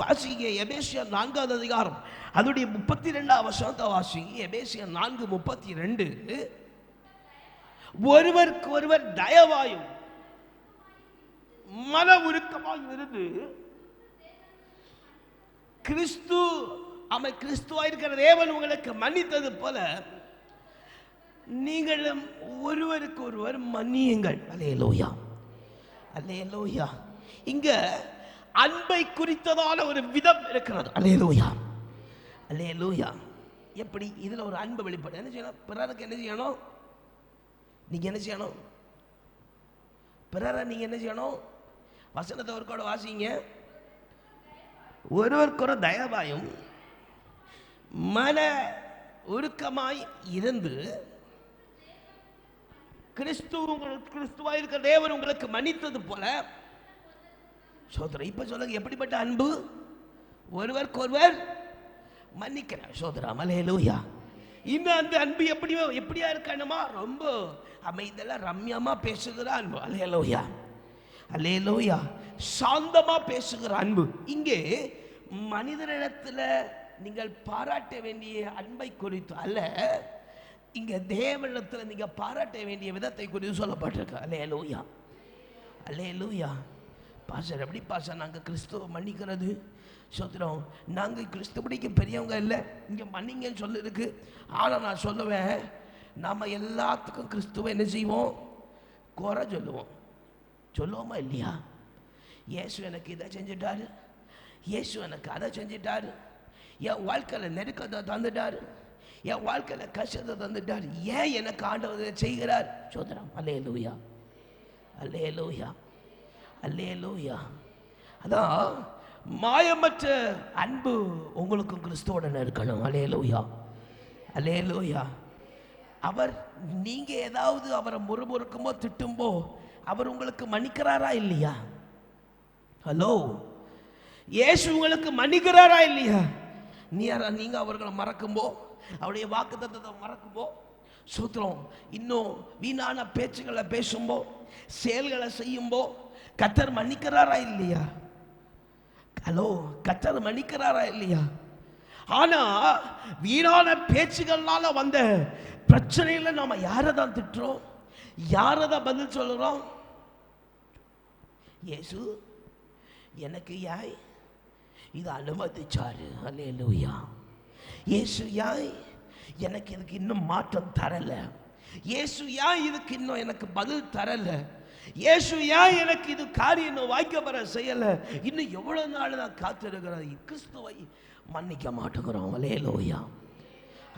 வாசிங்க எபேசியா நான்காவது அதிகாரம். அதோடைய முப்பத்தி ரெண்டாவது வசனத்தை வாசிங்க. எபேசியா நான்கு முப்பத்தி ரெண்டு ஒருவருக்கு ஒருவர் தயவாயும் மன உருக்கமாயும் இருந்து கிறிஸ்து அமை கிறிஸ்துவா இருக்கிற தேவன் உங்களுக்கு மன்னித்தது போல நீங்களும் ஒருவருக்கு ஒருவர் மன்னியுங்கள். அல்லே லோயா அல்லே லோயா இங்க அன்பை குறித்ததான ஒரு விதம் இருக்கிறது. அல்லேலூயா. அல்லேலூயா. எப்படி இதுல ஒரு அன்பு வெளிப்படும்? என்ன செய்யணும்? பிறருக்கு என்ன செய்யணும்? நீங்க என்ன செய்யணும்? பிறரை நீங்க என்ன செய்யணும்? வசனத்தை ஒரு கூட வாசிங்க. ஒருவருக்கொரு தயவாயும் மன உருக்கமாய் இருந்து கிறிஸ்து உங்களுக்கு இருக்கிற தேவர் உங்களுக்கு மன்னித்தது போல சோதரா இப்போ சொல்லுங்க எப்படிப்பட்ட அன்பு? ஒருவருக்கு ஒருவர் மன்னிக்கிறார் சோதரா மலையலூயா இந்த அந்த அன்பு எப்படி எப்படியா இருக்கணுமா ரொம்ப அமைதியெல்லாம் ரம்யமாக பேசுகிற அன்பு. அலையலோயா அலையலோயா சாந்தமாக பேசுகிற அன்பு. இங்கே மனிதரிடத்தில் நீங்கள் பாராட்ட வேண்டிய அன்பை குறித்து அல்ல இங்கே தேவனிடத்தில் நீங்கள் பாராட்ட வேண்டிய விதத்தை குறித்து சொல்லப்பட்டிருக்கு. அலையலோயா லூயா பாசர் எப்படி பாசர்? நாங்கள் கிறிஸ்துவ மன்னிக்கிறது. சோத்திரம் நாங்கள் கிறிஸ்துபடிக்கு பெரியவங்க இல்லை. இங்கே மன்னிங்கன்னு சொல்லிருக்கு ஆனால் நான் சொல்லுவேன். நாம் எல்லாத்துக்கும் கிறிஸ்துவ என்ன செய்வோம்? குறை சொல்லுவோம். சொல்லுவோமா இல்லையா? இயேசு எனக்கு இதை செஞ்சிட்டாரு. இயேசு எனக்கு அதை செஞ்சிட்டாரு. என் வாழ்க்கையில் நெருக்கத்தை தந்துட்டாரு. என் வாழ்க்கையில் கஷ்டத்தை தந்துட்டாரு. ஏன் எனக்கு ஆண்டவர் செய்கிறார்? சோதரம் அல்லே லூயா அல்லே லூயா அல்லே லூயா அதான் மாயமற்ற அன்பு உங்களுக்கும் கிறிஸ்துவுடன் இருக்கணும். அல்லே லூயா அல்லே லூயா அவர் நீங்கள் ஏதாவது அவரை முறுமுறுக்குமோ திட்டும்போ அவர் உங்களுக்கு மன்னிக்கிறாரா இல்லையா? ஹலோ. இயேசு உங்களுக்கு மன்னிக்கிறாரா இல்லையா? நீ யாரா- அவர்களை மறக்கும்போ அவருடைய வாக்கு தத்தத்தை மறக்கும்போ சூத்திரம் இன்னும் வீணான பேச்சுகளை பேசும்போ செயல்களை செய்யும்போ கத்தர் மன்னிக்கிறாரா இல்லையா? ஹலோ கத்தர் மன்னிக்கிறாரா இல்லையா? ஆனா வீணான பேச்சுகள்னால வந்த பிரச்சனையில நாம யாரை தான் திட்டுறோம்? யாரை தான் பதில் சொல்லுறோம் இயேசு எனக்கு யாய்? இது அனுமதிச்சாரு. அல்லேலூயா இயேசு யாய்? எனக்கு இதுக்கு இன்னும் மாற்றம் தரலை. இயேசு ஏன் இதுக்கு இன்னும் எனக்கு பதில் தரல? இயேசு ஏன் எனக்கு இது காரியம் இன்னும் வாய்க்கப்பட செய்யலை? இன்னும் எவ்வளவு நாள் நான் காத்திருக்கிறேன்? கிறிஸ்துவை மன்னிக்க மாட்டேங்கிறோம். அலேலோயா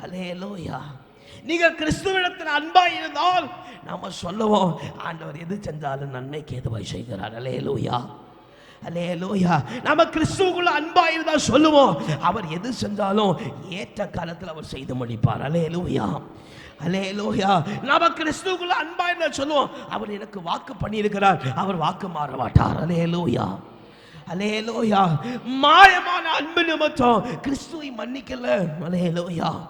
அலேலோயா நீங்கள் கிறிஸ்துவிடத்தில் அன்பாக இருந்தால் நாம் சொல்லுவோம் ஆண்டவர் எது செஞ்சாலும் நன்மைக்கு எதுவாய் செய்கிறார். அலே லோயா நம்ம கிறிஸ்துவுக்குள்ள அன்பாக இருந்தால் சொல்லுவோம் அவர் எது செஞ்சாலும் ஏற்ற காலத்தில் அவர் செய்து முடிப்பார் அலே லோயா நாம கிறிஸ்துக்குள்ள அன்பா என்ன சொல்லுவோம். அவர் எனக்கு வாக்கு பண்ணியிருக்கிறார். அவர் வாக்கு மாற மாட்டார். அலே லோயா அலே லோயா மாயமான அன்பு நிமித்தம் கிறிஸ்துவை மன்னிக்கல. அலேலோயா